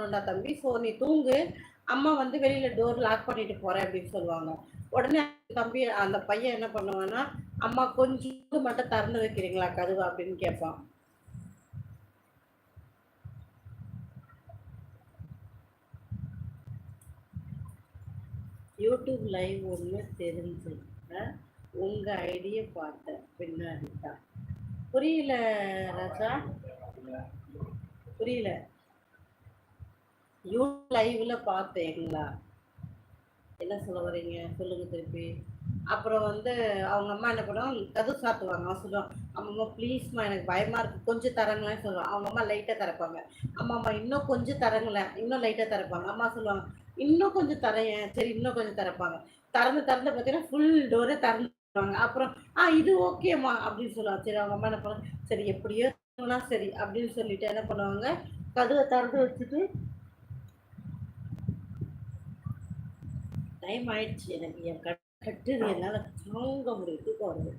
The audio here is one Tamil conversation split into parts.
தூங்கணும்டா தம்பி. ஸோ நீ தூங்கு. அம்மா வந்து வெளியில டோர் லாக் பண்ணிட்டு போறேன் அப்படின்னு சொல்லுவாங்க. உடனே தம்பி அந்த பையன் என்ன பண்ணுவான்னா அம்மா கொஞ்சம் மட்டும் திறந்து வைக்கிறீங்களா கதவு அப்படின்னு கேட்பான். யூடியூப் லைவ் ஒன்று தெரிஞ்சு உங்கள் ஐடியை பார்த்தேன் பின்னாடி தான். புரியல ராஜா? புரியல. யூ லைவ்ல பார்த்தேங்களா? என்ன சொல்ல வரீங்க சொல்லுங்க திருப்பி. அப்புறம் வந்து அவங்க அம்மா என்ன பண்ணுவாங்க? கதவு சாத்துவாங்க அவன் சொல்லுவான் அம்மா ப்ளீஸ்மா எனக்கு பயமா இருக்கு. கொஞ்சம் தரங்களேன்னு சொல்லுவான் அவங்க அம்மா லைட்டாக திறப்பாங்க. அம்மா அம்மா இன்னும் கொஞ்சம் தரங்களேன். இன்னும் லைட்டாக திறப்பாங்க. அம்மா சொல்லுவாங்க இன்னும் கொஞ்சம் தரேன் சரி இன்னும் கொஞ்சம் திறப்பாங்க. திறந்து திறந்து பார்த்தீங்கன்னா ஃபுல் டோரே திறந்துருவாங்க. அப்புறம் ஆ இது ஓகேம்மா அப்படின்னு சொல்லுவாங்க. சரி அவங்க அம்மா என்ன பண்ணுவாங்க சரி எப்படியோ சரி அப்படின்னு சொல்லிட்டு என்ன பண்ணுவாங்க கதவை திறந்து வச்சுட்டு டைம் ஆயிடுச்சு. எனக்கு என் கட் கட்டுது. என்னால் தாங்க முடியும் தூக்கம் வருது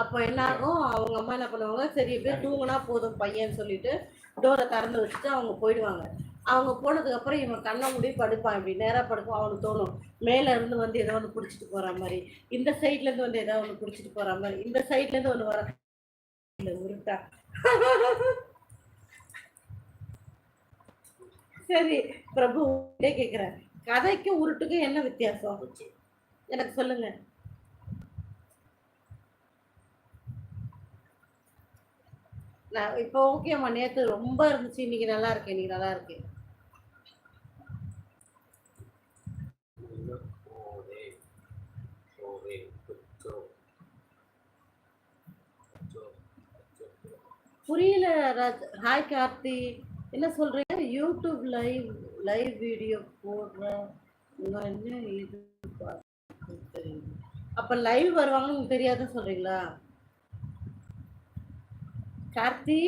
அப்போ என்ன ஆகும்? அவங்க அம்மா என்ன பண்ணுவாங்க? சரி எப்படியோ தூங்கினா போதும் பையன் சொல்லிட்டு டோரை திறந்து வச்சுட்டு அவங்க போயிடுவாங்க. அவங்க போனதுக்கு அப்புறம் இவன் கண்ணை மூடி படுப்பான். இப்படி நேரா படுப்பான் அவனுக்கு தோணும். மேல இருந்து வந்து ஏதோ ஒன்று பிடிச்சிட்டு போற மாதிரி. இந்த சைட்ல இருந்து வந்து ஏதோ ஒன்று பிடிச்சிட்டு போற மாதிரி. இந்த சைட்ல இருந்து ஒன்று வர இல்ல உருட்டா. சரி பிரபு உங்ககிட்டே கேக்குறேன் கதைக்கும் உருட்டுக்கும் என்ன வித்தியாசம்? எனக்கு சொல்லுங்க. நான் இப்போ ஓகேம்மா நேத்து ரொம்ப இருந்துச்சு. இன்னைக்கு நல்லா இருக்கேன். இன்னைக்கு நல்லா இருக்கேன். புரியல ராஜ் ஹாய் கார்த்தி. என்ன சொல்றீங்க? யூடியூப் லைவ் லைவ் வீடியோ போடுற என்ன இது பார்த்து தெரியுது. லைவ் வருவாங்கன்னு உங்களுக்கு தெரியாதுன்னு கார்த்தி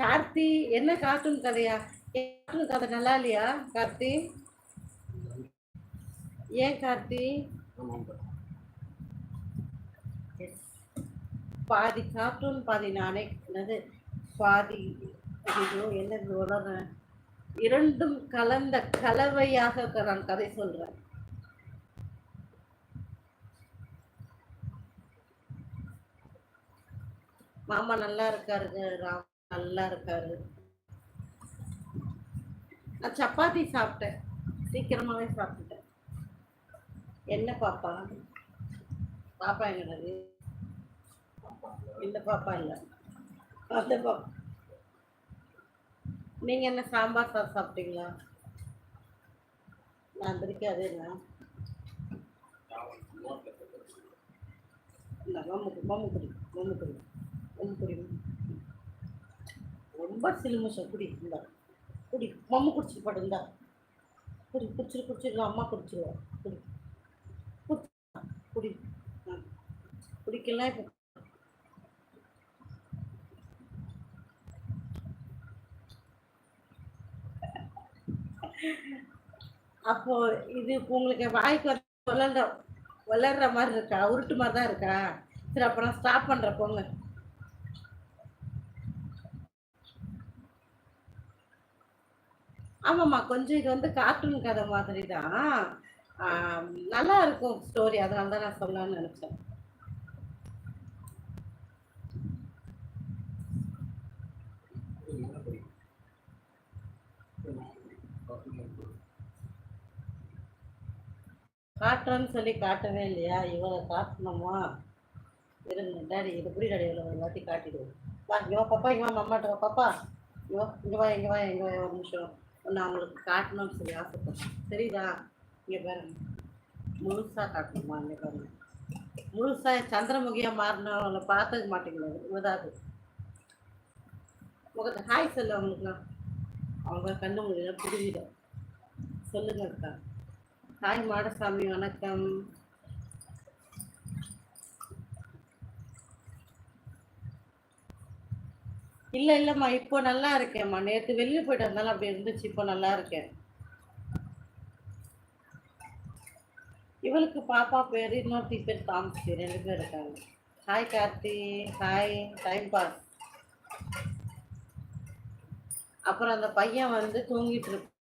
கார்த்தி என்ன கார்ட்டூன் கதையா? கார்ட்டூன் கதை நல்லா இல்லையா கார்த்தி? ஏன் கார்த்தி? பாதி கார்ட்டூன் பாதி நானே என்னது? பாதி ஐயோ என்னது உலகம்? இரண்டும் கலந்த கலவையாக நான் கதை சொல்றேன். மாமா நல்லா இருக்காருங்க ராம் நல்லா இருக்காரு. நான் சப்பாத்தி சாப்பிட்டேன் சீக்கிரமாவே சாப்பிட்டுட்டேன். என்ன பாப்பா? பாப்பா என்னது? இந்த பாப்பா இல்லை. அந்த பாப்பா. நீங்க என்ன சாம்பார் சாதம் சாப்பிட்டீங்களா? நான் பிடிக்காதுங்க இந்த ரொம்ப சிலுமிஷம் குடி இந்த குடி மம்மு குடிச்சிட்டு பாடு இந்தா. குடி குடிச்சிரு குடிச்சிருக்கோம் அம்மா குடிச்சிருவோம் குடி. குடி. ஆ. குடிக்கலாம் இப்போ அப்போ இது இப்போ உங்களுக்கு வாய்க்கு வந்து வளர்ற வளர்ற மாதிரி இருக்கா? உருட்டு மாதிரி தான் இருக்கா? சரி அப்போ நான் ஸ்டாப் பண்ணுறேன் போங்க ஆமாம்மா கொஞ்சம் இது வந்து கார்ட்டூன் கதை மாதிரி தான் நல்லா இருக்கும் ஸ்டோரி அதனால தான் நான் சொல்லலாம்னு நினச்சேன். காட்டுறேன்னு சொல்லி காட்டவே இல்லையா? இவளை காட்டணுமா? இருங்க டாடி இது புரிய டாடி இவ்வளோ ஒரு வாட்டி காட்டிடுவோம் வா இங்கே பாப்பா இவன் மம்மாட்ட பாப்பா. இவ இங்கே வா இங்கே வா இங்கே வா ஒரு நிமிஷம். நான் அவங்களுக்கு காட்டணும்னு சொல்லி ஆசைப்பட்டேன். சரிதா இங்கே பாருங்க முழுசாக காட்டணுமா இங்கே பாருங்க முழுசாக சந்திரமுகியாக மாறினவங்களை பார்த்துக்க மாட்டேங்களா விதாது முகத்தை ஹாய் சொல்லு அவங்களுக்குலாம். அவங்க கண்ணு முடியல புரிஞ்சிடும். சொல்லுங்க அக்கா. ஹாய் மாடசாமி வணக்கம். இல்ல இல்லம்மா இப்போ நல்லா இருக்கேன்மா நேற்று வெளியே போயிட்டு இருந்தாலும் அப்படி இருந்துச்சு இப்போ நல்லா இருக்கேன். இவளுக்கு பாப்பா பேர் இன்னொருத்தி பேர் தாமசி ரெண்டு பேர் இருக்காங்க. Hi Karthi. Hi time pass அப்புறம் அந்த பையன் வந்து தூங்கிட்டு இருப்பான்